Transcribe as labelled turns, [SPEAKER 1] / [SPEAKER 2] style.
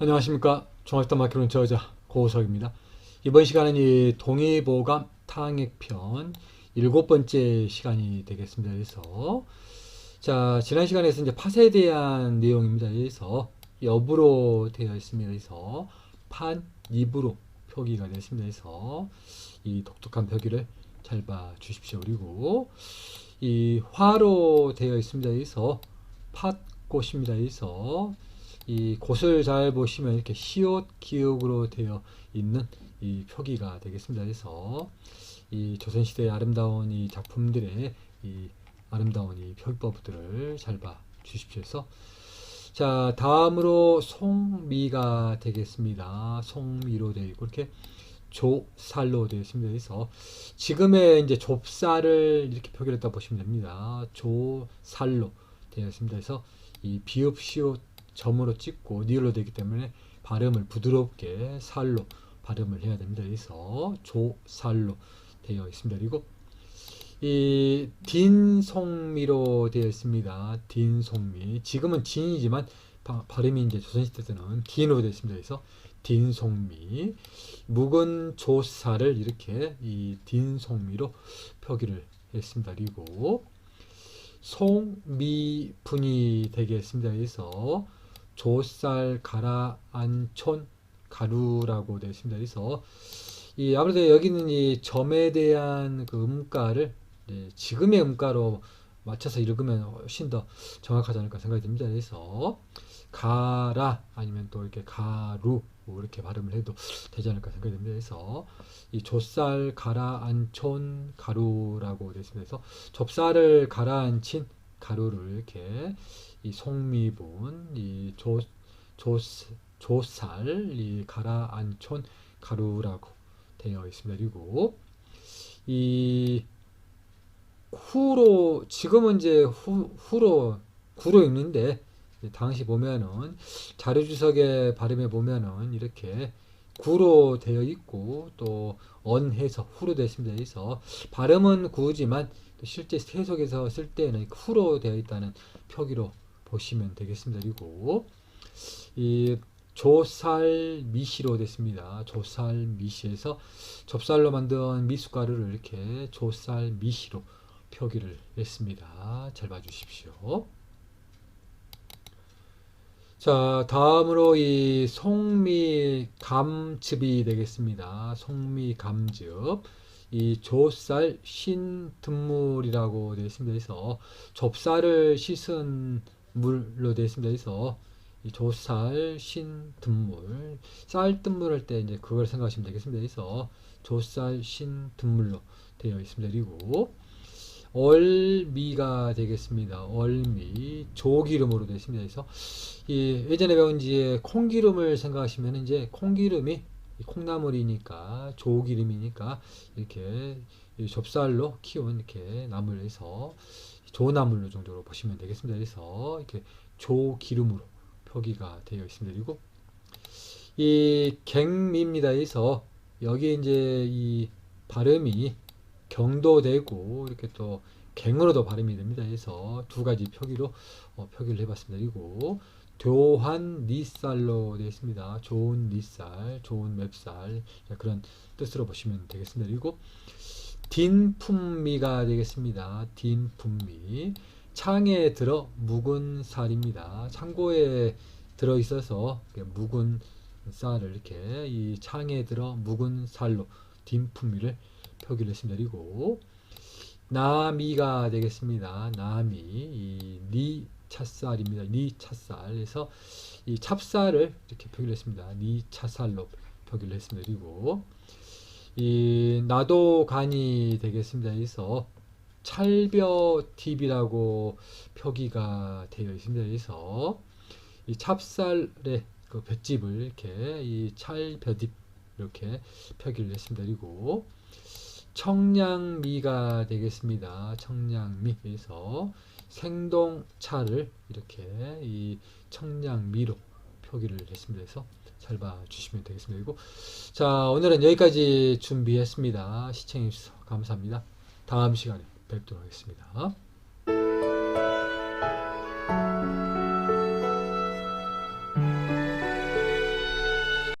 [SPEAKER 1] 안녕하십니까 종합단 마케론 저자 고우석입니다. 이번 시간은 이 동의보감 탕액편 일곱 번째 시간이 되겠습니다. 그래서 자 지난 시간에서 이제 팟에 대한 내용입니다. 그래서 여부로 되어 있습니다. 그래서 판 입으로 표기가 됐습니다. 그래서 이 독특한 표기를 잘 봐 주십시오. 그리고 이 화로 되어 있습니다. 그래서 팥꽃입니다. 그래서 이 곳을 잘 보시면 이렇게 시옷 기역으로 되어 있는 이 표기가 되겠습니다. 그래서 이 조선시대의 아름다운 이 작품들의 이 아름다운 이 표기법들을 잘 봐 주십시오. 그래서 자 다음으로 송미가 되겠습니다. 송미로 되어 있고 이렇게 조살로 되어 있습니다. 그래서 지금의 이제 좁쌀을 이렇게 표기를 했다 보시면 됩니다. 조살로 되어 있습니다. 그래서 이 비읍 시옷 점으로 찍고 니을로 되기 때문에 발음을 부드럽게 살로 발음을 해야 됩니다. 그래서 조살로 되어 있습니다. 그리고 이 딘송미로 되어 있습니다. 딘송미. 지금은 진이지만 바, 발음이 이제 조선시대 때는 딘으로 되어 있습니다. 그래서 딘송미. 묵은 조사를 이렇게 이 딘송미로 표기를 했습니다. 그리고 송미분이 되겠습니다. 그래서 조쌀 가라안촌 가루라고 되어 있습니다. 그래서 이 아무래도 여기는 이 점에 대한 그 음가를 네, 지금의 음가로 맞춰서 읽으면 훨씬 더 정확하지 않을까 생각이 듭니다. 그래서 가라 아니면 또 이렇게 가루 뭐 이렇게 발음을 해도 되지 않을까 생각이 듭니다. 그래서 이 좁쌀 가라앉촌 가루라고 되어 있습니다. 그래서 좁쌀을 가라앉힌 가루를 이렇게 이 송미분, 이 조, 조, 조살, 이 가라앉촌 가루라고 되어 있습니다. 그리고 이 후로 지금은 이제 후, 후로 구로 읽는데 당시 보면은 자료 주석에 발음해 보면은 이렇게 구로 되어 있고 또 언해서 후로 되어 있습니다. 그래서 발음은 구지만 실제 해석에서 쓸 때는 후로 되어 있다는 표기로 보시면 되겠습니다. 그리고 이 조살 미시로 됐습니다. 조살 미시에서 좁쌀로 만든 미숫가루를 이렇게 조살 미시로 표기를 했습니다. 잘 봐주십시오. 자, 다음으로 이 송미 감즙이 되겠습니다. 송미 감즙. 이 조쌀 신든물이라고 되어 있습니다. 그래서 좁쌀을 씻은 물로 되어 있습니다. 그래서 이 조쌀 신든물 쌀뜨물 할 때 이제 그걸 생각하시면 되겠습니다. 그래서 조쌀 신든물로 되어 있습니다. 그리고 얼미가 되겠습니다. 얼미 조기름으로 되어 있습니다. 그래서 이 예전에 배운 지에 콩기름을 생각하시면 이제 콩기름이 콩나물이니까 조기름이니까 이렇게 좁쌀로 키운 이렇게 나물을 해서 조나물로 정도로 보시면 되겠습니다. 그래서 이렇게 조기름으로 표기가 되어 있습니다. 그리고 이 갱미입니다. 그래서 여기 이제 이 발음이 경도되고 이렇게 또 갱으로도 발음이 됩니다. 그래서 두 가지 표기로 어, 표기를 해봤습니다. 그리고 교환 니쌀로 되어 있습니다. 좋은 니쌀, 좋은 맵쌀 그런 뜻으로 보시면 되겠습니다. 그리고 딘품미가 되겠습니다. 딘품미 창에 들어 묵은 쌀입니다. 창고에 들어 있어서 묵은 쌀을 이렇게 이 창에 들어 묵은 쌀로 딘품미를 표기를 했습니다. 그리고 나미가 되겠습니다. 나미 이 니 찻쌀입니다. 니 찻쌀에서 이 찹쌀을 이렇게 표기를 했습니다. 니 찹쌀로 표기를 했습니다. 그리고 이 나도 간이 되겠습니다. 그래서 찰벼 팁이라고 표기가 되어 있습니다. 그래서 이 찹쌀의 그 볏집을 이렇게 이 찰벼딥 이렇게 표기를 했습니다. 그리고 청량미가 되겠습니다. 청량미 그래서 생동차를 이렇게 이 청량미로 표기를 했습니다. 그래서 잘 봐주시면 되겠습니다. 그리고 자 오늘은 여기까지 준비했습니다. 시청해주셔서 감사합니다. 다음 시간에 뵙도록 하겠습니다.